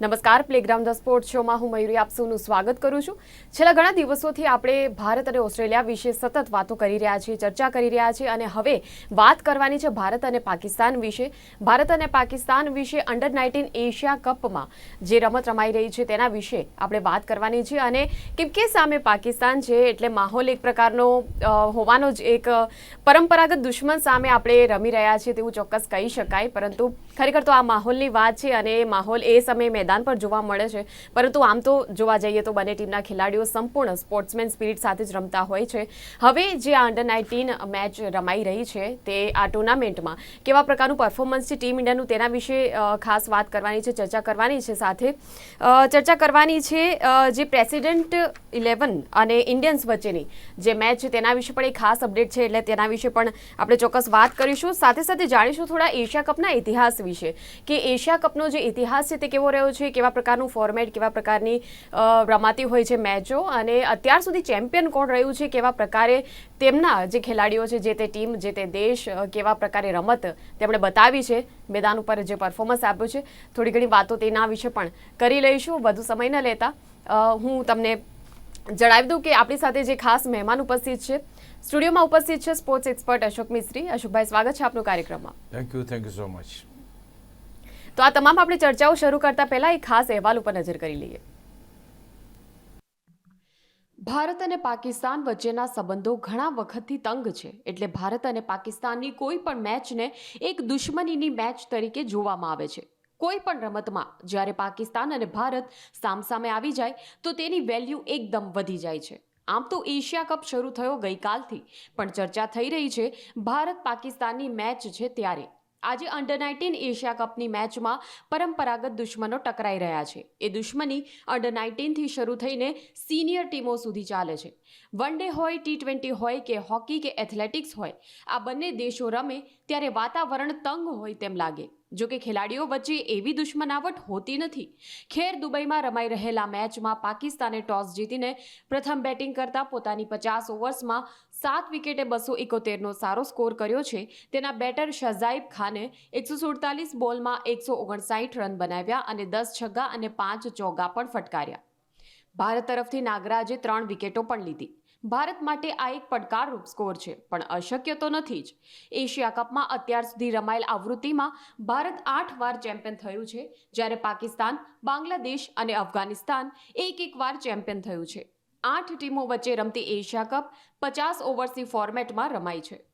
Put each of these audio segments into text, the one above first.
નમસ્કાર playground the sport શોમાં હું મયુરી આપ સૌનું સ્વાગત કરું છું. છેલ્લા ઘણા દિવસોથી આપણે ભારત અને ઓસ્ટ્રેલિયા વિશે સતત વાતો કરી રહ્યા છીએ, ચર્ચા કરી રહ્યા છીએ અને હવે વાત કરવાની છે ભારત અને પાકિસ્તાન વિશે. ભારત અને પાકિસ્તાન વિશે અંડર નાઇન્ટીન એશિયા કપમાં જે રમત રમાઈ રહી છે તેના વિશે આપણે વાત કરવાની છે અને કેમ કે સામે પાકિસ્તાન છે એટલે માહોલ એક પ્રકારનો હોવાનો જ એક પરંપરાગત દુશ્મન સામે આપણે રમી રહ્યા છીએ તેવું ચોક્કસ કહી શકાય. પરંતુ ખરેખર તો આ માહોલની વાત છે અને માહોલ એ સમયે મેદાન પર જોવા મળે છે. પરંતુ આમ તો જોવા જઈએ તો બંને ટીમના ખેલાડીઓ સંપૂર્ણ સ્પોર્ટ્સમેન સ્પિરિટ સાથે જ રમતા હોય છે. હવે જે આ અંડર નાઇન્ટીન મેચ રમાઈ રહી છે તે આ ટુર્નામેન્ટમાં કેવા પ્રકારનું પરફોર્મન્સ છે ટીમ ઇન્ડિયાનું તેના વિશે ખાસ વાત કરવાની છે, ચર્ચા કરવાની છે સાથે. ચર્ચા કરવાની છે જે પ્રેસિડેન્ટ ઇલેવન અને ઇન્ડિયન્સ વચ્ચેની જે મેચ છે તેના વિશે પણ એક ખાસ અપડેટ છે એટલે તેના વિશે પણ આપણે ચોક્કસ વાત કરીશું. સાથે સાથે જાણીશું થોડા એશિયા કપના ઇતિહાસ વિશે કે એશિયા કપનો જે ઇતિહાસ છે તે કેવો રહ્યો છે, કેવા પ્રકારનું ફોર્મેટ કેવા પ્રકારની રમાતી હોય છે મેચો અને અત્યાર સુધી ચેમ્પિયન કોણ રહ્યું છે, કેવા પ્રકારે તેમના જે ખેલાડીઓ છે, જે તે ટીમ જે તે દેશ કેવા પ્રકારે રમત તેમણે બતાવી છે, મેદાન ઉપર જે પરફોર્મન્સ આપ્યું છે, થોડી ઘણી વાતો તેના વિશે પણ કરી લઈશું, વધુ સમય ન લેતા. હું તમને જણાવી દઉં કે આપણી સાથે જે ખાસ મહેમાન ઉપસ્થિત છે, સ્ટુડિયોમાં ઉપસ્થિત છે સ્પોર્ટ્સ એક્સપર્ટ અશોક મિસ્ત્રી. અશોકભાઈ, સ્વાગત છે આપનું કાર્યક્રમમાં. Thank you thank you so much તો આ તમામ આપણે ચર્ચાઓ શરૂ કરતા પહેલા એક ખાસ અહેવાલ ઉપર નજર કરી લઈએ. ભારત અને પાકિસ્તાન વચ્ચેના સંબંધો ઘણા વખતથી તંગ છે. એટલે ભારત અને પાકિસ્તાનની કોઈ પણ મેચને એક દુશ્મનીની મેચ તરીકે જોવામાં આવે છે. કોઈ પણ રમતમાં જ્યારે પાકિસ્તાન અને ભારત સામસામે આવી જાય, તો તેની વેલ્યુ એકદમ વધી જાય છે. આમ તો એશિયા કપ શરૂ થયો ગઈકાલથી, પણ ચર્ચા થઈ રહી છે, ભારત પાકિસ્તાનની મેચ છે ત્યારે. આજે અંડર નાઇન્ટીન એશિયા કપની મેચમાં પરંપરાગત દુશ્મનો ટકરાઈ રહ્યા છે. એ દુશ્મની અંડર નાઇન્ટીનથી શરૂ થઈને સિનિયર ટીમો સુધી ચાલે છે. વન ડે હોય ટી ટ્વેન્ટી હોય કે હોકી કે એથ્લેટિક્સ હોય, આ બંને દેશો રમે ત્યારે વાતાવરણ તંગ હોય તેમ લાગે. જો કે ખેલાડીઓ વચ્ચે એવી દુશ્મનાવટ હોતી નથી. ખેર દુબઈમાં રમાઈ રહેલા મેચમાં પાકિસ્તાને ટોસ જીતીને પ્રથમ બેટિંગ કરતા પોતાની પચાસ ઓવર્સમાં સાત વિકેટે બસો એકોતેરનો સારો સ્કોર કર્યો છે. તેના બેટર શઝાઇબ ખાને એકસો સુડતાલીસ બોલમાં એકસો ઓગણસાઠ રન બનાવ્યા અને દસ છગ્ગા અને પાંચ ચોગ્ગા પણ ફટકાર્યા. ભારત તરફથી નાગરાજે ત્રણ વિકેટો પણ લીધી. ભારત માટે આ એક પડકારરૂપ સ્કોર છે, પણ અશક્ય તો નથી જ. એશિયા કપમાં અત્યાર સુધી રમાયેલ આવૃત્તિમાં ભારત આઠ વાર ચેમ્પિયન થયું છે, જ્યારે પાકિસ્તાન, બાંગ્લાદેશ અને અફઘાનિસ્તાન એક એક વાર ચેમ્પિયન થયું છે. આઠ ટીમો વચ્ચે રમતી એશિયા કપ પચાસ ઓવર્સની ફોર્મેટમાં રમાઈ છે.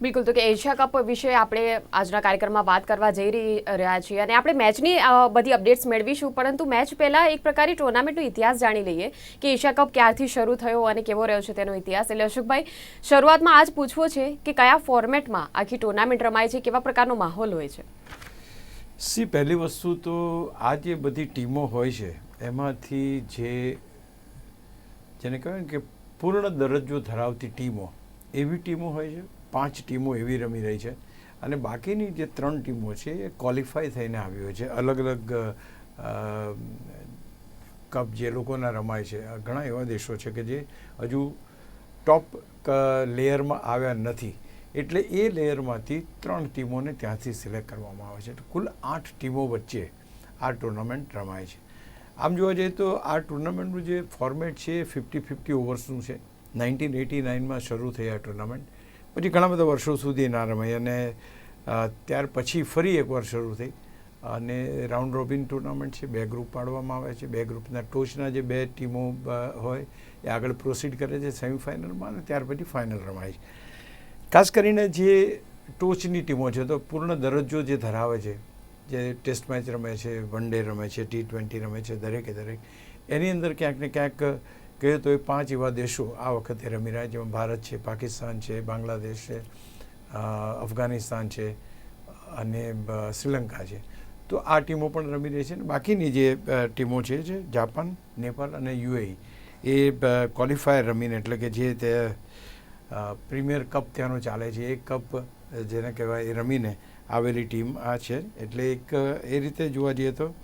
બિલકુલ, તો કે એશિયા કપ વિશે આપણે આજના કાર્યક્રમમાં વાત કરવા જઈ રહી, રહ્યા છીએ અને આપણે મેચની બધી અપડેટ્સ મેળવીશું, પરંતુ મેચ પહેલાં એક પ્રકારે ટુર્નામેન્ટનો ઇતિહાસ જાણી લઈએ કે એશિયા કપ ક્યારથી શરૂ થયો અને કેવો રહ્યો છે તેનો ઇતિહાસ. એટલે અશોકભાઈ, શરૂઆતમાં આજ પૂછવો છે કે કયા ફોર્મેટમાં આખી ટુર્નામેન્ટ રમાય છે, કેવા પ્રકારનો માહોલ હોય છે? સી, પહેલી વસ્તુ તો આ જે બધી ટીમો હોય છે, એમાંથી જે, જેને કહેવાય કે પૂર્ણ દરજ્જો ધરાવતી ટીમો, એવી ટીમો હોય છે પાંચ ટીમો એવી રમી રહી છે. અને બાકીની જે ત્રણ ટીમો છે એ ક્વોલિફાય થઈને આવી હોય છે. અલગ અલગ કપ જે લોકોના રમાય છે. ઘણા એવા દેશો છે કે જે હજુ ટોપ લેયરમાં આવ્યા નથી. એટલે એ લેયરમાંથી ત્રણ ટીમોને ત્યાંથી સિલેક્ટ કરવામાં આવે છે. કુલ આઠ ટીમો વચ્ચે આ ટુર્નામેન્ટ રમાય છે. આમ જોવા જઈએ તો આ ટુર્નામેન્ટનું જે ફોર્મેટ છે એ ફિફ્ટી ફિફ્ટી ઓવર્સનું છે. નાઇન્ટીન એટી નાઇનમાં શરૂ થઈ આ ટુર્નામેન્ટ પછી ઘણા બધા વર્ષો સુધી ના રમાઈ અને ત્યાર પછી ફરી એકવાર શરૂ થઈ. અને રાઉન્ડ રોબિન ટુર્નામેન્ટ છે, બે ગ્રુપ પાડવામાં આવે છે. બે ગ્રુપના ટોચના જે બે ટીમો હોય, એ આગળ પ્રોસીડ કરે છે સેમિફાઇનલમાં અને ત્યાર પછી ફાઇનલ રમાય છે. ખાસ કરીને જે ટોચની ટીમો છે, તો પૂર્ણ દરજ્જો જે ધરાવે છે, જે ટેસ્ટ મેચ રમે છે, વન ડે રમે છે, ટી ટ્વેન્ટી રમે છે, દરેકે દરેક, એની અંદર ક્યાંક ને ક્યાંક કહીએ તો એ પાંચ એવા દેશો આ વખતે રમી રહ્યા જેમાં ભારત છે, પાકિસ્તાન છે, બાંગ્લાદેશ છે અફઘાનિસ્તાન છે અને શ્રીલંકા છે. તો આ ટીમો પણ રમી રહી છે અને બાકીની જે ટીમો છે, જે જાપાન, નેપાળ અને યુએઈ, એ ક્વોલિફાયર રમીને એટલે કે જે તે પ્રીમિયર કપ ત્યાંનો ચાલે છે એ કપ જેને કહેવાય એ રમીને આવેલી ટીમ આ છે. એટલે એક એ રીતે જોવા જઈએ તો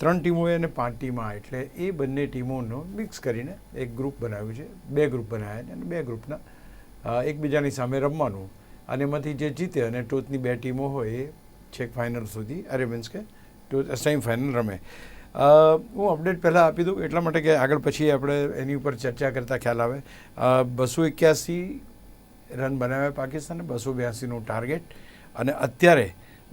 ત્રણ ટીમોએ અને પાંચ ટીમા એટલે એ બંને ટીમોનો મિક્સ કરીને એક ગ્રુપ બનાવ્યું છે. બે ગ્રુપ બનાવ્યા છે અને બે ગ્રુપના એકબીજાની સામે રમવાનું. અને એમાંથી જે જીતે અને ટોચની બે ટીમો હોય એ છેક ફાઇનલ સુધી અરે મીન્સ કે ટોચ સેમિફાઇનલ રમે. હું અપડેટ પહેલાં આપી દઉં એટલા માટે કે આગળ પછી આપણે એની ઉપર ચર્ચા કરતાં ખ્યાલ આવે. બસો એક્યાસી રન બનાવ્યા પાકિસ્તાને, બસો બ્યાસીનું ટાર્ગેટ અને અત્યારે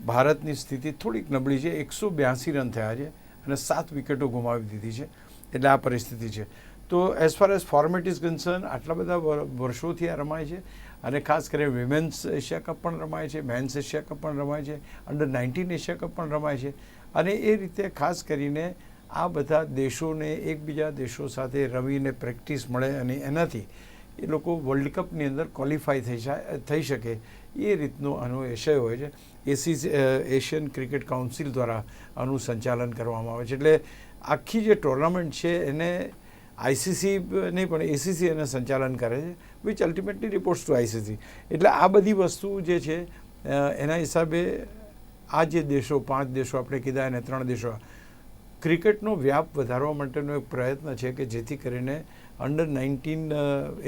ભારતની સ્થિતિ થોડીક નબળી છે. એકસો બ્યાસી રન થયા છે. અને સાત વિકેટો ગુમાવી દીધી છે. એટલે આ પરિસ્થિતિ છે. તો as far as format is concern આટલા બધા વર્ષોથી આ રમાય છે. અને ખાસ કરીને વિમેન્સ એશિયા કપ પણ રમાય છે મેન્સ એશિયા કપ પણ રમાય છે અંડર નાઇન્ટીન એશિયા કપ પણ રમાય છે. અને એ રીતે ખાસ કરીને આ બધા દેશોને એકબીજા દેશો સાથે રમીને પ્રેક્ટિસ મળે અને એનાથી એ લોકો વર્લ્ડ કપની અંદર ક્વોલિફાય થઈ થઈ શકે. એ રીતનો આનો વિષય હોય છે. એસી એશિયન ક્રિકેટ કાઉન્સિલ દ્વારા આનું સંચાલન કરવામાં આવે છે. એટલે આખી જે ટુર્નામેન્ટ છે, એને આઈસીસી નહીં, પણ એસીસી એને સંચાલન કરે છે which ultimately reports to ICC. એટલે આ બધી વસ્તુ જે છે એના હિસાબે આ જે દેશો, પાંચ દેશો આપણે કીધા અને ત્રણ દેશો, ક્રિકેટનો વ્યાપ વધારવા માટેનો એક પ્રયત્ન છે કે જેથી કરીને અંડર નાઇન્ટીન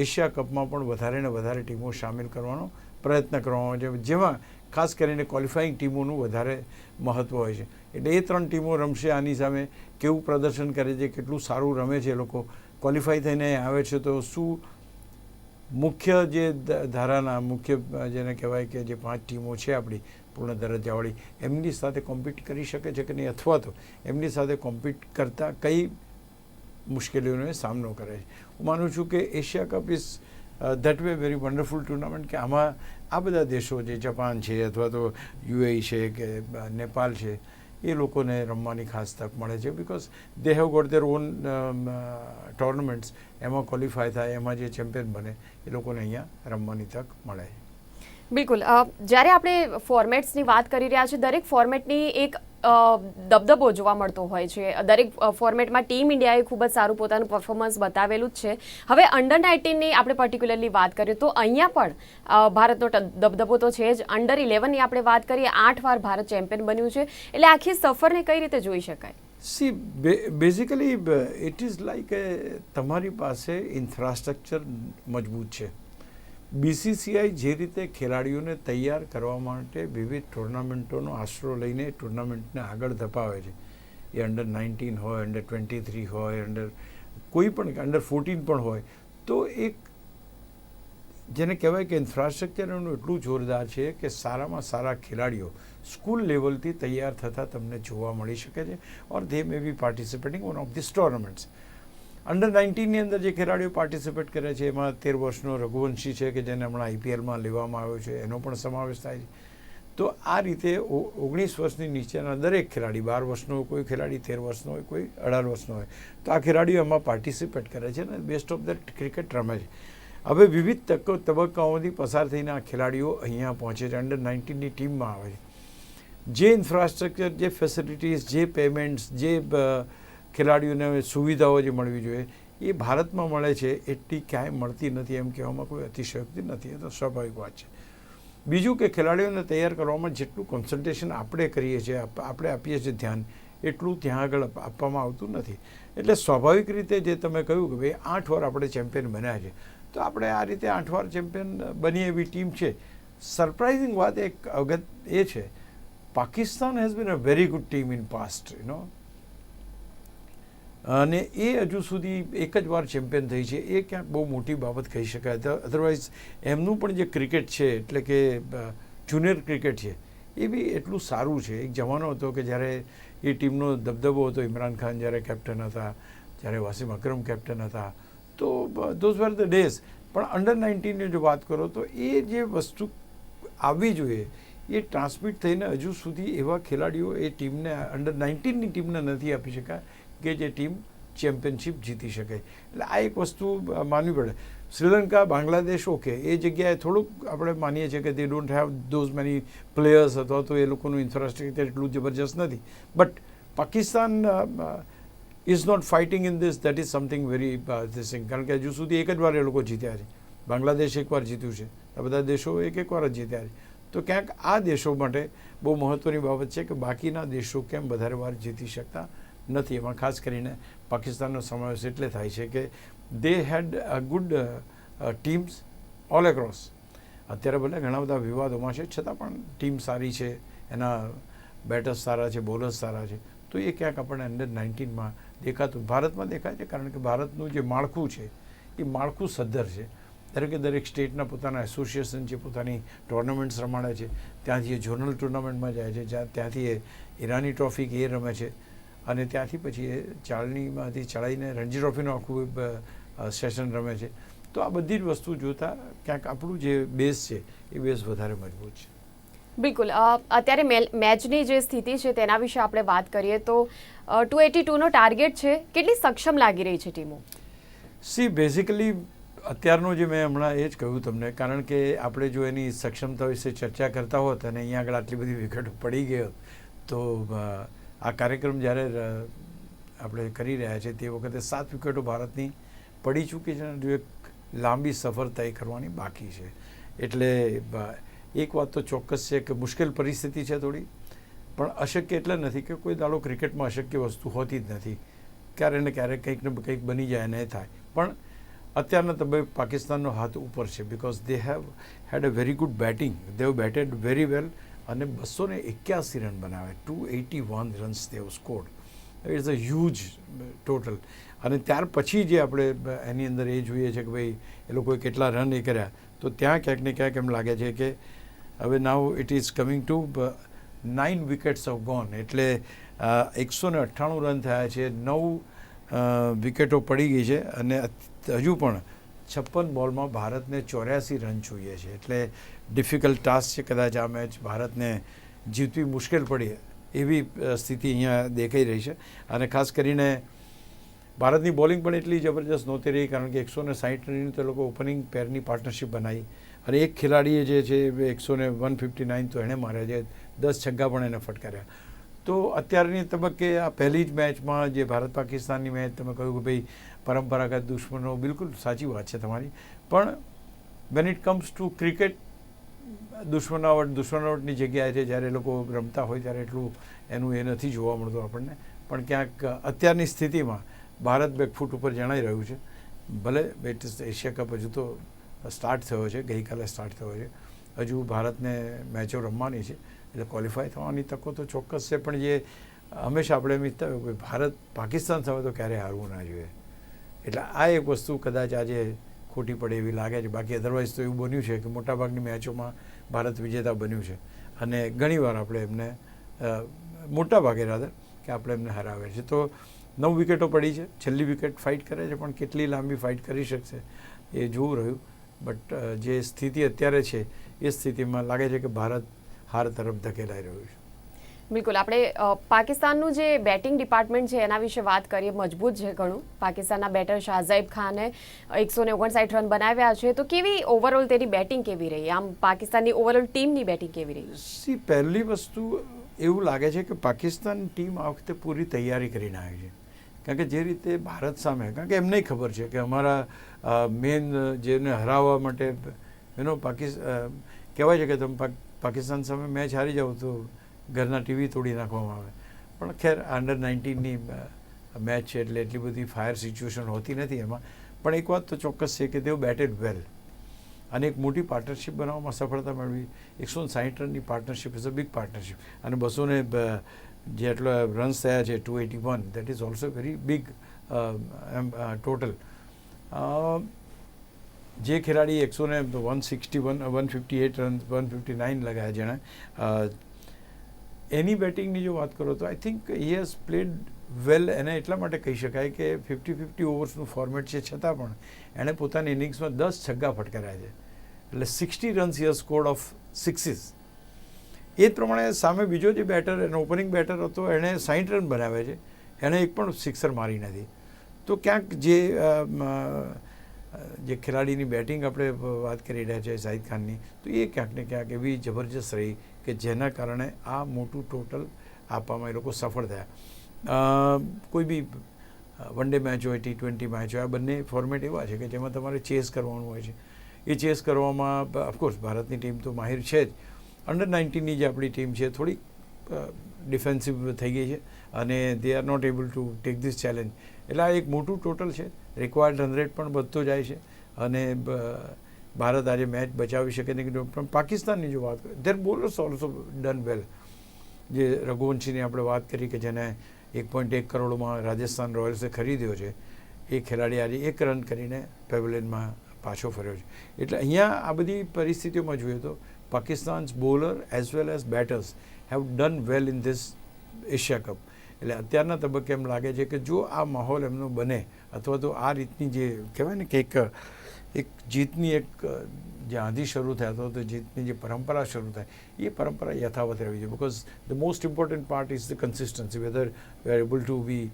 એશિયા કપમાં પણ વધારે ને વધારે ટીમો સામેલ કરવાનો પ્રયત્ન કરવામાં આવે છે. જેમાં ખાસ કરીને ક્વોલિફાઈંગ ટીમોનું વધારે મહત્ત્વ હોય છે. એટલે એ ત્રણ ટીમો રમશે આની સામે કેવું પ્રદર્શન કરે છે, કેટલું સારું રમે છે એ લોકો ક્વોલિફાઈ થઈને આવે છે. તો શું મુખ્ય જે ધારાના મુખ્ય, જેને કહેવાય કે જે પાંચ ટીમો છે આપણી, પૂર્ણ દરજ્જાવાળી, એમની સાથે કોમ્પિટ કરી શકે છે કે નહીં? અથવા તો એમની સાથે કોમ્પિટ કરતાં કઈ મુશ્કેલીઓનો સામનો કરે છે. હું માનું છું કે Asia cup is that way very wonderful tournament કે આમાં આ બધા દેશો જે જપાન છે અથવા તો યુએઈ છે કે નેપાલ છે, એ લોકોને રમવાની ખાસ તક મળે છે because they have got there on tournaments એમાં ક્વોલિફાય થાય, એમાં જે ચેમ્પિયન બને, એ લોકોને અહીંયા રમવાની તક મળે. છે બિલકુલ. જ્યારે આપણે ફોર્મેટ્સની વાત કરી રહ્યા છીએ, દરેક ફોર્મેટની એક દબદબો જોવા મળતો હોય છે. દરેક ફોર્મેટમાં ટીમ ઇન્ડિયાએ ખૂબ જ સારું પોતાનું પરફોર્મન્સ બતાવેલું જ છે. હવે અંડર નાઇન્ટીનની આપણે પર્ટિક્યુલરલી વાત કરીએ, તો અહીંયા પણ ભારતનો દબદબો તો છે જ. અંડર ઇલેવનની આપણે વાત કરીએ, આઠ વાર ભારત ચેમ્પિયન બન્યું છે. એટલે આખી સફરને કઈ રીતે જોઈ શકાય? See basically it is like તમારી પાસે ઇન્ફ્રાસ્ટ્રક્ચર મજબૂત છે. બીસીસીઆઈ જે રીતે ખેલાડીઓને તૈયાર કરવા માટે વિવિધ ટુર્નામેન્ટોનો આશરો લઈને ટુર્નામેન્ટને આગળ ધપાવે છે. એ અંડર નાઇન્ટીન હોય અંડર ટ્વેન્ટી થ્રી હોય અંડર કોઈ પણ અંડર ફોર્ટીન પણ હોય, તો એક જેને કહેવાય કે ઇન્ફ્રાસ્ટ્રક્ચર એનું એટલું જોરદાર છે કે સારામાં સારા ખેલાડીઓ સ્કૂલ લેવલથી તૈયાર થતાં તમને જોવા મળી શકે છે. Or they may be participating one of this tournaments under નાઇન્ટીનની અંદર જે ખેલાડીઓ પાર્ટિસિપેટ કરે છે, એમાં તેર વર્ષનો રઘુવંશી છે કે જેને હમણાં આઈપીએલમાં લેવામાં આવ્યો છે, એનો પણ સમાવેશ થાય છે. તો આ રીતે ઓગણીસ વર્ષની નીચેના દરેક ખેલાડી, બાર વર્ષનો હોય, કોઈ ખેલાડી તેર વર્ષનો હોય, કોઈ અઢાર વર્ષનો હોય, તો આ ખેલાડીઓ એમાં પાર્ટિસિપેટ કરે છે અને બેસ્ટ ઓફ ધ ક્રિકેટ રમે છે. હવે વિવિધ તકો, તબક્કાઓથી પસાર થઈને આ ખેલાડીઓ અહીંયા પહોંચે છે અંડર નાઇન્ટીનની ટીમમાં આવે છે. જે ઇન્ફ્રાસ્ટ્રક્ચર જે ફેસિલિટીઝ જે પેમેન્ટ્સ જે ખેલાડીઓને સુવિધાઓ જે મળવી જોઈએ. એ ભારતમાં મળે છે એટલી ક્યાંય મળતી નથી એમ કહેવામાં કોઈ અતિશયોક્તિ નથી. એ તો સ્વાભાવિક વાત છે. બીજું કે ખેલાડીઓને તૈયાર કરવામાં જેટલું કોન્સન્ટ્રેશન આપણે કરીએ છીએ આપણે આપીએ છીએ ધ્યાન, એટલું ત્યાં આગળ આપવામાં આવતું નથી. એટલે સ્વાભાવિક રીતે જે તમે કહ્યું કે ભાઈ આઠ વાર આપણે ચેમ્પિયન બન્યા છે, તો આપણે આ રીતે આઠ વાર ચેમ્પિયન બની એવી ટીમ છે. સરપ્રાઇઝિંગ વાત એક અગત એ છે, Pakistan has been a very good team in past you know અને એ હજુ સુધી એક જ વાર ચેમ્પિયન થઈ છે. એ ક્યાંક બહુ મોટી બાબત કહી શકાય. અધરવાઇઝ એમનું પણ જે ક્રિકેટ છે, એટલે કે જુનિયર ક્રિકેટ છે, એ બી એટલું સારું છે. એક જમાનો હતો કે જ્યારે એ ટીમનો દબદબો હતો, ઇમરાન ખાન જ્યારે કેપ્ટન હતા, જ્યારે વાસિમ અકરમ કેપ્ટન હતા, તો ધોઝ વેર ધ ડેઝ પણ અંડર નાઇન્ટીનની જો વાત કરો તો એ જે વસ્તુ આવવી જોઈએ, એ ટ્રાન્સમિટ થઈને હજુ સુધી એવા ખેલાડીઓ એ ટીમને અંડર નાઇન્ટીનની ટીમને નથી આપી શક્યા કે જે ટીમ ચેમ્પિયનશિપ જીતી શકે. એટલે આ એક વસ્તુ માનવી પડે. શ્રીલંકા, બાંગ્લાદેશ, ઓકે, એ જગ્યાએ થોડુંક આપણે માનીએ છીએ કે they don't have those many players અથવા તો એ લોકોનું ઇન્ફ્રાસ્ટ્રક્ચર એટલું જબરજસ્ત નથી. But Pakistan is not fighting in this that is something very thing કારણ કે હજુ સુધી એક જ વાર એ લોકો જીત્યા છે. બાંગ્લાદેશ એકવાર જીત્યું છે. આ બધા દેશો એક એક વાર જ જીત્યા છે. તો ક્યાંક આ દેશો માટે બહુ મહત્ત્વની બાબત છે કે બાકીના દેશો કેમ વધારે વાર જીતી શકતા નથી, એમાં ખાસ કરીને પાકિસ્તાનનો સમાવેશ એટલે થાય છે કે they had good teams all across અત્યારે ભલે ઘણા બધા વિવાદોમાં છે, છતાં પણ ટીમ સારી છે, એના બેટર્સ સારા છે બોલર્સ સારા છે. તો એ ક્યાંક આપણને અંડર નાઇન્ટીનમાં દેખાતું. ભારતમાં દેખાય છે, કારણ કે ભારતનું જે માળખું છે, એ માળખું સદ્ધર છે. દરેકે દરેક સ્ટેટના પોતાના એસોસિએશન છે, પોતાની ટુર્નામેન્ટ્સ રમાડે છે. ત્યાંથી એ ઝોનલ ટુર્નામેન્ટમાં જાય છે, જ્યાં ત્યાંથી એ ઈરાની ટ્રોફી કે એ રમે છે. અને ત્યાંથી પછી એ ચાળણીમાંથી ચડાવીને રણજી ટ્રોફીનું આખું સેશન રમે છે. તો આ બધી જ વસ્તુ જોતાં ક્યાંક આપણું જે બેઝ છે એ બેઝ વધારે મજબૂત છે. બિલકુલ. અત્યારે મેચની જે સ્થિતિ છે તેના વિશે આપણે વાત કરીએ તો ટુ એટી ટુનો ટાર્ગેટ છે. કેટલી સક્ષમ લાગી રહી છે ટીમો? સી બેઝિકલી અત્યારનું જે મેં હમણાં એ જ કહ્યું તમને કારણ કે આપણે જો એની સક્ષમતા વિશે ચર્ચા કરતા હોત અને અહીંયા આગળ આટલી બધી વિકેટો પડી ગઈ હોત તો આ કાર્યક્રમ જ્યારે આપણે કરી રહ્યા છીએ તે વખતે સાત વિકેટો ભારતની પડી ચૂકી છે અને એક લાંબી સફર તય કરવાની બાકી છે. એટલે એક વાત તો ચોક્કસ છે કે મુશ્કેલ પરિસ્થિતિ છે થોડી, પણ અશક્ય એટલે નથી કે કોઈ દાડો ક્રિકેટમાં અશક્ય વસ્તુ હોતી જ નથી. ક્યારે ને ક્યારેક કંઈક ને કંઈક બની જાય ને થાય. પણ અત્યારના તબક્કે પાકિસ્તાનનો હાથ ઉપર છે because they have had a very good batting they have batted very well અને બસો ને એક્યાસી રન બનાવે. Two eighty one runs they've scored it's a huge total અને ત્યાર પછી જે આપણે એની અંદર એ જોઈએ છે કે ભાઈ, એ લોકોએ કેટલા રન એ કર્યા. તો ત્યાં ક્યાંક ને ક્યાંક એમ લાગે છે કે હવે now it is coming to nine wickets of gone એટલે એકસો ને અઠ્ઠાણું રન થયા છે. નવ વિકેટો પડી ગઈ છે. અને હજુ પણ છપ્પન બોલમાં ભારતને ચોર્યાસી રન જોઈએ છે. એટલે ડિફિકલ્ટ ટાસ્ક છે કદાચ આ મેચ ભારતને જીતવી મુશ્કેલ પડી એવી સ્થિતિ અહીંયા દેખાઈ રહી છે. અને ખાસ કરીને ભારતની બોલિંગ પણ એટલી જબરજસ્ત નહોતી રહી, કારણ કે એકસો ને સાહીઠ રનની તો લોકો ઓપનિંગ પેરની પાર્ટનરશિપ બનાવી. અને એક ખેલાડીએ જે છે એકસો ને વન ફિફ્ટી નાઇન તો એણે માર્યા છે. દસ છગ્ગા પણ એને ફટકાર્યા. તો અત્યારની તબક્કે આ પહેલી જ મેચમાં જે ભારત પાકિસ્તાનની મેચ, તમે કહ્યું કે ભાઈ પરંપરાગત દુશ્મનો, બિલકુલ સાચી વાત છે તમારી. પણ when it comes to cricket દુશ્મનાવટ દુશ્મનાવટની જગ્યાએ છે, જ્યારે લોકો રમતા હોય ત્યારે એટલું એનું એ નથી જોવા મળતું આપણને. પણ ક્યાંક અત્યારની સ્થિતિમાં ભારત બેકફૂટ ઉપર જણાઈ રહ્યું છે. ભલે બેટ એશિયા કપ હજુ તો સ્ટાર્ટ થયો છે, ગઈકાલે સ્ટાર્ટ થયો છે. હજુ ભારતને મેચો રમવાની છે. એટલે ક્વોલિફાય થવાની તકો તો ચોક્કસ છે, પણ જે હંમેશા આપણે એમ ભારત પાકિસ્તાન સામે તો ક્યારેય હારવું ના જોઈએ. એટલે આ એક વસ્તુ કદાચ આજે ખોટી પડે એવી લાગે છે. બાકી અધરવાઇઝ તો એવું બન્યું છે કે મોટાભાગની મેચોમાં ભારત વિજેતા બન્યું છે. અને ઘણીવાર આપણે એમને મોટા ભાગે રાધર કે આપણે એમને હરાવે છે. તો નવ વિકેટો પડી છે. છેલ્લી વિકેટ ફાઇટ કરે છે, પણ કેટલી લાંબી ફાઇટ કરી શકશે એ જોવું રહ્યું. બટ જે સ્થિતિ અત્યારે છે, એ સ્થિતિમાં લાગે છે કે ભારત હાર તરફ ધકેલાઈ રહ્યું છે. બિલકુલ. આપણે પાકિસ્તાનનું જે બેટિંગ ડિપાર્ટમેન્ટ છે એના વિશે વાત કરીએ મજબૂત છે ઘણું. પાકિસ્તાનના બેટર શાહઝૈબ ખાને એકસો ને ઓગણસાઠ રન બનાવ્યા છે. તો કેવી ઓવરઓલ તેની બેટિંગ કેવી રહી? આમ પાકિસ્તાનની ઓવરઓલ ટીમની બેટિંગ કેવી રહી? સી પહેલી વસ્તુ એવું લાગે છે કે પાકિસ્તાન ટીમ આ વખતે પૂરી તૈયારી કરીને આવી છે. કારણ કે જે રીતે ભારત સામે કારણ કે એમને ખબર છે કે અમારા મેન જેને હરાવવા માટે એનો પાકિસ્તાન કહેવાય છે કે તમે પાકિસ્તાન સામે મેચ હારી જાઉં તો ઘરના ટીવી તોડી નાખવામાં આવે. પણ ખેર અંડર નાઇન્ટીનની મેચ છે એટલે એટલી બધી ફાયર સિચ્યુએશન હોતી નથી એમાં. પણ એક વાત તો ચોક્કસ છે કે તેઓ બેટેડ વેલ અને એક મોટી પાર્ટનરશિપ બનાવવામાં સફળતા મેળવી. એકસો સાહીઠ રનની partnership is a big partnership અને બસો ને બ- રન્સ થયા છે two eighty one that is also very big total જે ખેલાડી એકસો ને one sixty one one fifty eight run, one fifty nine લગાયા જેણે એની બેટિંગની જો વાત કરો તો I think he has played well એને એટલા માટે કહી શકાય કે ફિફ્ટી ફિફ્ટી ઓવર્સનું ફોર્મેટ છે છતાં પણ એણે પોતાની ઇનિંગ્સમાં દસ છગ્ગા ફટકાર્યા છે. એટલે sixty runs are scored of sixes. એ જ પ્રમાણે સામે બીજો જે બેટર, એનો ઓપનિંગ બેટર હતો, એણે સાઠ રન બનાવ્યા છે. એણે એક પણ સિક્સર મારી નથી. તો ક્યાંક જે જે ખેલાડીની બેટિંગ આપણે વાત કરી રહ્યા છીએ શાહિદ ખાનની, તો એ ક્યાંક ને ક્યાંક એવી જબરજસ્ત રહી કે જેના કારણે આ મોટું ટોટલ આપવામાં એ લોકો સફળ થયા. કોઈ બી વન ડે મેચ હોય ટી ટ્વેન્ટી મેચ હોય, આ બંને ફોર્મેટ એવા છે કે જેમાં તમારે ચેસ કરવાનું હોય છે. એ ચેસ કરવામાં ઓફકોર્સ ભારતની ટીમ તો માહિર છે જ. અંડર નાઇન્ટીનની જે આપણી ટીમ છે થોડી ડિફેન્સિવ થઈ ગઈ છે અને they are not able to take this challenge એટલે આ એક મોટું ટોટલ છે. રિક્વાયર્ડ રન પણ વધતો જાય છે. અને ભારત આજે મેચ બચાવી શકે નહીં પણ પાકિસ્તાનની જો વાત કરીએ, their bowlers also done well. જે રઘુવંશીની આપણે વાત કરી કે જેને એક પોઈન્ટ એક કરોડમાં રાજસ્થાન રોયલ્સે ખરીદ્યો છે, એ ખેલાડી આજે એક રન કરીને પેવેલિયનમાં પાછો ફર્યો છે. એટલે અહીંયા આ બધી પરિસ્થિતિઓમાં જોઈએ તો Pakistan's bowler as well as batters have done well in this Asia cup એટલે અત્યારના તબક્કે એમ લાગે છે કે જો આ માહોલ એમનો બને, અથવા તો આ રીતની જે કહેવાય ને કે એક એક જીતની એક જે આંધી શરૂ થાય અથવા તો જીતની જે પરંપરા શરૂ થાય, એ પરંપરા યથાવત રહેવી જોઈએ. Because the most important part is the consistency whether we are able to be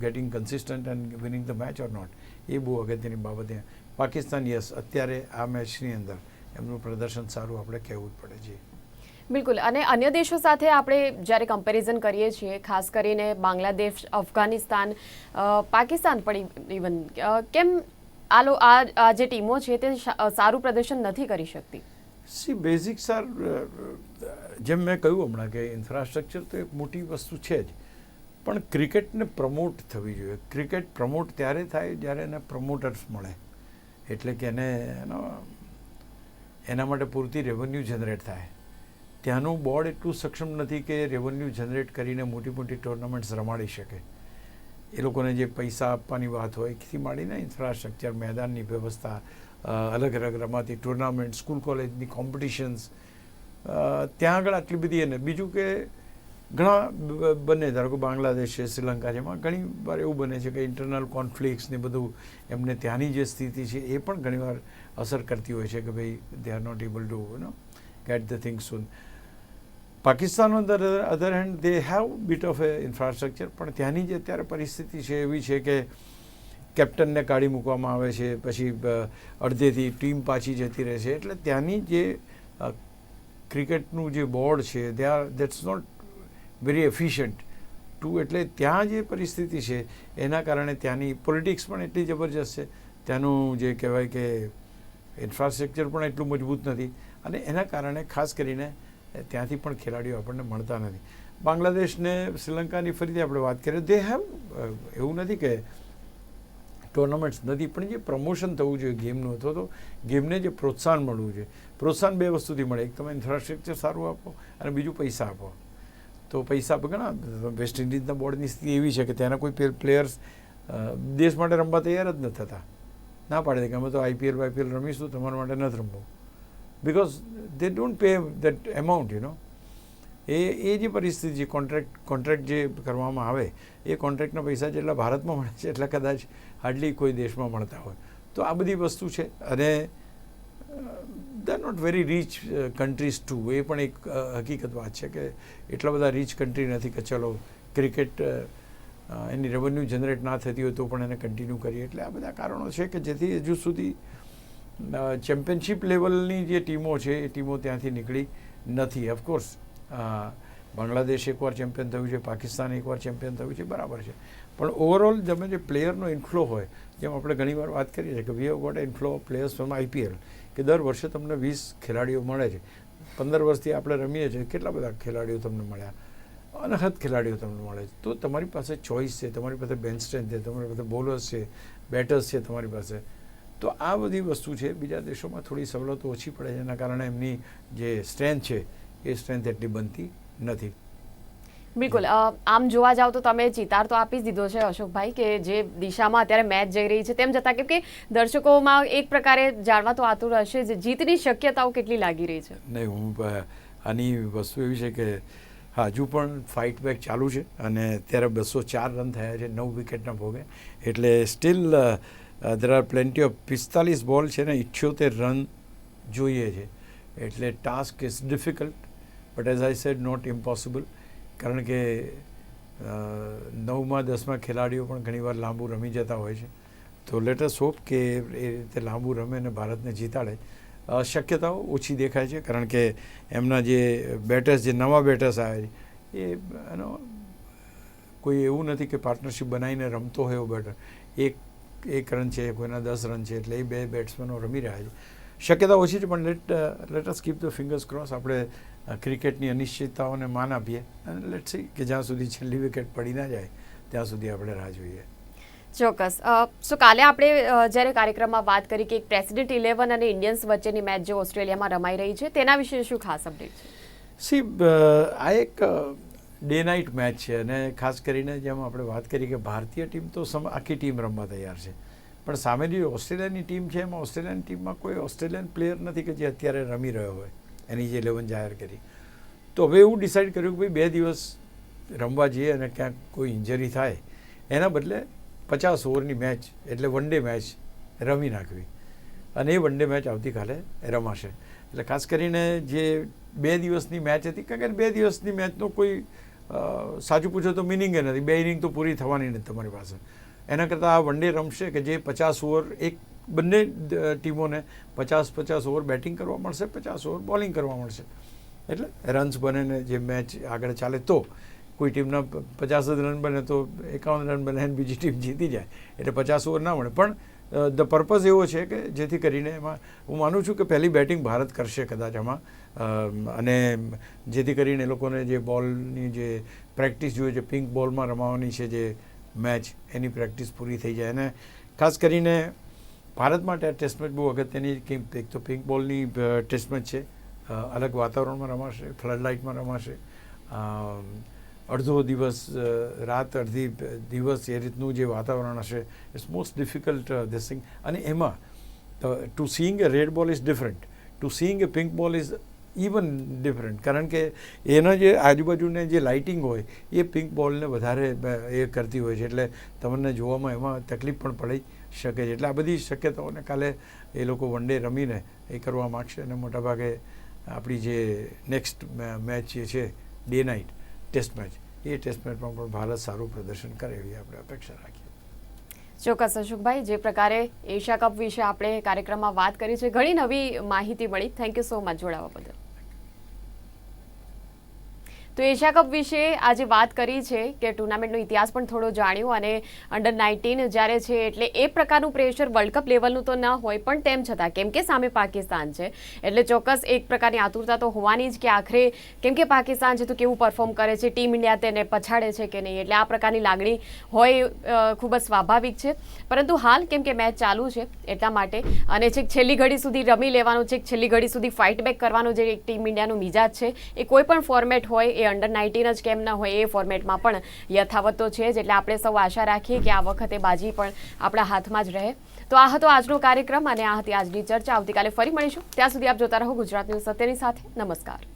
getting consistent and winning the match or not એ બહુ અગત્યની બાબત પાકિસ્તાન યસ અત્યારે આ મેચની અંદર એમનું પ્રદર્શન સારું આપણે કહેવું જ પડે છે. બિલકુલ. અને અન્ય દેશો સાથે આપણે જ્યારે કમ્પેરિઝન કરીએ છીએ, ખાસ કરીને બાંગ્લાદેશ, અફઘાનિસ્તાન પાકિસ્તાન પણ ઇવન કેમ આલો આ જે ટીમો છે તે સારું પ્રદર્શન નથી કરી શકતી? સી બેઝિક સર જેમ મેં કહ્યું હમણાં કે ઇન્ફ્રાસ્ટ્રક્ચર તો એક મોટી વસ્તુ છે જ. પણ ક્રિકેટને પ્રમોટ થવી જોઈએ. ક્રિકેટ પ્રમોટ ત્યારે થાય જ્યારે એને પ્રમોટર્સ મળે. એટલે કે એનો, એના માટે પૂરતી રેવન્યુ જનરેટ થાય. ત્યાંનું બોર્ડ એટલું સક્ષમ નથી કે રેવન્યુ જનરેટ કરીને મોટી મોટી ટુર્નામેન્ટ્સ રમાડી શકે. એ લોકોને જે પૈસા આપવાની વાત હોય, એથી માંડીને ઇન્ફ્રાસ્ટ્રક્ચર મેદાનની વ્યવસ્થા અલગ અલગ રમાતી ટુર્નામેન્ટ સ્કૂલ કોલેજની કોમ્પિટિશન્સ ત્યાં આગળ આટલી બધી એને બીજું કે ઘણા બંને, ધારો કે બાંગ્લાદેશ છે, શ્રીલંકા એમાં ઘણી વાર એવું બને છે કે ઇન્ટરનલ કોન્ફ્લિક્ટ્સ ને બધું એમને ત્યાંની જે સ્થિતિ છે એ પણ ઘણીવાર અસર કરતી હોય છે કે ભાઈ they are not able to know get the things soon Pakistan on other hand they have beat of a infrastructure પણ ત્યાંની જે અત્યારે પરિસ્થિતિ છે એવી છે કે કેપ્ટનને કાઢી મૂકવામાં આવે છે, પછી અડધેથી ટીમ પાછી જતી રહે છે. એટલે ત્યાંની જે ક્રિકેટનું જે બોર્ડ છે they are that's not very efficient too, એટલે ત્યાં જે પરિસ્થિતિ છે, એના કારણે ત્યાંની પોલિટિક્સ પણ એટલી જબરજસ્ત છે. ત્યાંનું જે કહેવાય કે ઇન્ફ્રાસ્ટ્રક્ચર પણ એટલું મજબૂત નથી. અને એના કારણે ખાસ કરીને ત્યાંથી પણ ખેલાડીઓ આપણને મળતા નથી. બાંગ્લાદેશને શ્રીલંકાની ફરીથી આપણે વાત કરીએ દે હેવ એવું નથી કે ટુર્નામેન્ટ્સ નથી, પણ જે પ્રમોશન થવું જોઈએ ગેમનું, અથવા તો ગેમને જે પ્રોત્સાહન મળવું જોઈએ. પ્રોત્સાહન બે વસ્તુથી મળે, એક તમે ઇન્ફ્રાસ્ટ્રક્ચર સારું આપો અને બીજું પૈસા આપો. તો પૈસા ઘણા વેસ્ટ ઇન્ડિઝના બોર્ડની સ્થિતિ એવી છે કે ત્યાંના કોઈ પ્લેયર્સ દેશ માટે રમવા તૈયાર જ ન થતા. ના પાડે કે અમે તો આઈપીએલ વાઈપીએલ રમીશું, તમારા માટે નથી રમવું. Because they don't pay that amount you know એ એ જે પરિસ્થિતિ છે કોન્ટ્રાક્ટ કોન્ટ્રાક્ટ જે કરવામાં આવે, એ કોન્ટ્રાક્ટના પૈસા જેટલા ભારતમાં મળે છે, એટલા કદાચ હાર્ડલી કોઈ દેશમાં મળતા હોય. તો આ બધી વસ્તુ છે. અને they are not very rich countries too એ પણ એક હકીકત વાત છે કે એટલા બધા રીચ કન્ટ્રી નથી કે ચલો ક્રિકેટ એની રેવન્યુ જનરેટ ના થતી હોય તો પણ એને કન્ટિન્યુ કરીએ. એટલે આ બધા કારણો છે કે જેથી હજુ સુધી ચેમ્પિયનશિપ લેવલની જે ટીમો છે, એ ટીમો ત્યાંથી નીકળી નથી. ઓફકોર્સ બાંગ્લાદેશ એકવાર ચેમ્પિયન થયું છે, પાકિસ્તાન એકવાર ચેમ્પિયન થયું છે, બરાબર છે. પણ ઓવરઓલ તમે જે પ્લેયરનો ઇન્ફ્લો હોય, જેમ આપણે ઘણીવાર વાત કરીએ છીએ કે we have got inflow of players from IPL કે દર વર્ષે તમને વીસ ખેલાડીઓ મળે છે. પંદર વર્ષથી આપણે રમીએ છીએ, કેટલા બધા ખેલાડીઓ તમને મળ્યા? અનહદ ખેલાડીઓ તમને મળે છે. તો તમારી પાસે ચોઈસ છે, તમારી પાસે બેન્ચ સ્ટ્રેન્થ છે, તમારી પાસે બોલર્સ છે બેટર્સ છે તમારી પાસે. તો આ બધી વસ્તુ છે બીજા દેશોમાં થોડી સવલતો ઓછી પડે છે એના કારણે એમની જે સ્ટ્રેન્થ છે એ સ્ટ્રેન્થ એટલી બનતી નથી. બિલકુલ. આમ જોવા જાવ તો તમે ચિતાર તો આપી જ દીધો છે અશોકભાઈ કે જે દિશામાં અત્યારે મેચ જઈ રહી છે તેમ છતાં કેમ કે દર્શકોમાં એક પ્રકારે જાણવા તો આતુર હશે જ જીતની શક્યતાઓ કેટલી લાગી રહી છે? નહીં હું આની વસ્તુ એવી છે કે હજુ પણ ફાઇટ બેક ચાલુ છે અને અત્યારે બસો ચાર રન થયા છે નવ વિકેટના ભોગે. એટલે still there are plenty of પિસ્તાલીસ બોલ છે ને ઇઠ્યોતેર રન જોઈએ છે. એટલે task is difficult but as I said not impossible કારણ કે અ, નવમાં દસમાં ખેલાડીઓ પણ ઘણીવાર લાંબુ રમી જતા હોય છે. તો લેટસ હોપ કે એ રીતે લાંબુ રમે અને ભારતને જીતાડે. શક્યતાઓ ઓછી દેખાય છે. કારણ કે એમના જે બેટર્સ જે નવા બેટર્સ આવે છે એ એનો કોઈ એવું નથી કે પાર્ટનરશિપ બનાવીને રમતો હોય એવો બેટર એક એક રન છે કોઈના દસ રન છે એટલે એ બે બેટ્સમેનો રમી રહ્યા છે. શક્યતા ઓછી છે પણ let us keep the fingers cross આપણે ક્રિકેટની અનિશ્ચિતતાઓને માન આપીએ અને લેટ સી કે જ્યાં સુધી છેલ્લી વિકેટ પડી ના જાય ત્યાં સુધી આપણે રાહ જોઈએ. ચોક્કસ. સો કાલે આપણે જ્યારે કાર્યક્રમમાં વાત કરી કે એક પ્રેસિડેન્ટ ઇલેવન અને ઇન્ડિયન્સ વચ્ચેની મેચ જે ઓસ્ટ્રેલિયામાં રમાઈ રહી છે તેના વિશે શું ખાસ અપડેટ છે? સી આ એક ડે નાઇટ મેચ છે. અને ખાસ કરીને જેમ આપણે વાત કરી કે ભારતીય ટીમ તો સમ, આખી ટીમ રમવા તૈયાર છે. પણ સામેની ઓસ્ટ્રેલિયાની ટીમ છે, એમાં ઓસ્ટ્રેલિયન ટીમમાં કોઈ ઓસ્ટ્રેલિયન પ્લેયર નથી કે જે અત્યારે રમી રહ્યો હોય. એની જે ઇલેવન જાહેર કરી. તો હવે એવું ડિસાઇડ કર્યું કે ભાઈ બે દિવસ રમવા જઈએ અને ક્યાંક કોઈ ઇન્જરી થાય. એના બદલે પચાસ ઓવરની મેચ એટલે વન ડે મેચ રમી નાખવી. અને એ વન ડે મેચ આવતીકાલે રમાશે. એટલે ખાસ કરીને જે બે દિવસની મેચ હતી, કારણ કે બે દિવસની મેચનો કોઈ સાચું પૂછો તો મિનિંગ નથી. બે ઇનિંગ તો પૂરી થવાની નથી તમારી પાસે. એના કરતાં આ વન ડે રમશે કે જે પચાસ ઓવર એક બંને ટીમોને પચાસ પચાસ ઓવર બેટિંગ કરવા મળશે, પચાસ ઓવર બોલિંગ કરવા મળશે. એટલે રન્સ બને ને જે મેચ આગળ ચાલે તો કોઈ ટીમના પચાસ જ રન બને તો એકાવન રન બને બીજી ટીમ જીતી જાય. એટલે પચાસ ઓવર ના મળે. પણ ધ પર્પઝ એવો છે કે જેથી કરીને એમાં હું માનું છું કે પહેલી બેટિંગ ભારત કરશે કદાચ આમાં. અને જેથી કરીને એ લોકોને જે બોલની જે પ્રેક્ટિસ જોઈએ છે પિંક બોલમાં રમાવાની છે જે મેચ એની પ્રેક્ટિસ પૂરી થઈ જાય. અને ખાસ કરીને ભારત માટે આ ટેસ્ટ મેચ બહુ અગત્યની એક તો પિંક બોલની ટેસ્ટ મેચ છે. અલગ વાતાવરણમાં રમાશે ફ્લડ લાઇટમાં રમાશે. અડધો દિવસ રાત અડધી દિવસ એ રીતનું જે વાતાવરણ હશે ઇટ્સ મોસ્ટ ડિફિકલ્ટ ધીસ અને એમાં to seeing a red ball is different to seeing a pink ball is even different કારણ કે એનો જે આજુબાજુને જે લાઇટિંગ હોય, એ પિંક બોલને વધારે એ કરતી હોય છે. એટલે તમને જોવામાં એમાં તકલીફ પણ પડી શકે છે. એટલે આ બધી શક્યતાઓને કાલે એ લોકો વન ડે રમીને એ કરવા માગશે અને મોટાભાગે આપણી જે નેક્સ્ટ મેચ જે છે ડે નાઇટ ટેસ્ટ મેચ. એ ટેસ્ટ મેચમાં પણ ભારત સારું પ્રદર્શન કરે એવી આપણે અપેક્ષા રાખીએ. ચોક્કસ અશોકભાઈ, જે પ્રકારે એશિયા કપ વિશે આપણે કાર્યક્રમમાં વાત કરી છે, ઘણી નવી માહિતી મળી. થેન્ક યુ સો મચ જોડાવા બદલ. તો એશિયા કપ વિશે આજે વાત કરી છે કે ટુર્નામેન્ટનો ઇતિહાસ પણ થોડો જાણ્યો અને અંડર નાઇન્ટીન જ્યારે છે એટલે એ પ્રકારનું પ્રેશર વર્લ્ડ કપ લેવલનું તો ન હોય પણ તેમ છતાં, કેમ કે સામે પાકિસ્તાન છે. એટલે ચોક્કસ એક પ્રકારની આતુરતા તો હોવાની જ કે આખરે કેમ કે પાકિસ્તાન છે તો કેવું પરફોર્મ કરે છે ટીમ ઇન્ડિયા તેને પછાડે છે કે નહીં? એટલે આ પ્રકારની લાગણી હોય ખૂબ જ સ્વાભાવિક છે. પરંતુ હાલ કેમ કે મેચ ચાલુ છે એટલા માટે અને છેક છેલ્લી ઘડી સુધી રમી લેવાનું છે છેલ્લી ઘડી સુધી ફાઇટ બેક કરવાનો જે ટીમ ઇન્ડિયાનો મિજાજ છે, એ કોઈ પણ ફોર્મેટ હોય એ અંડર નાઇન્ટીન જ કેમ ન હોય એ ફોર્મેટમાં પણ યથાવત તો છે જ, એટલે આપણે સૌ આશા રાખીએ કે આ વખતે બાજી પણ આપણા હાથમાં જ રહે. તો આ હતો આજનો કાર્યક્રમ અને આ હતી આજની ચર્ચા. આવતીકાલે ફરી મળીશું. ત્યાં સુધી આપ જોતા રહો ગુજરાત ન્યૂઝ સત્યની સાથે. નમસ્કાર.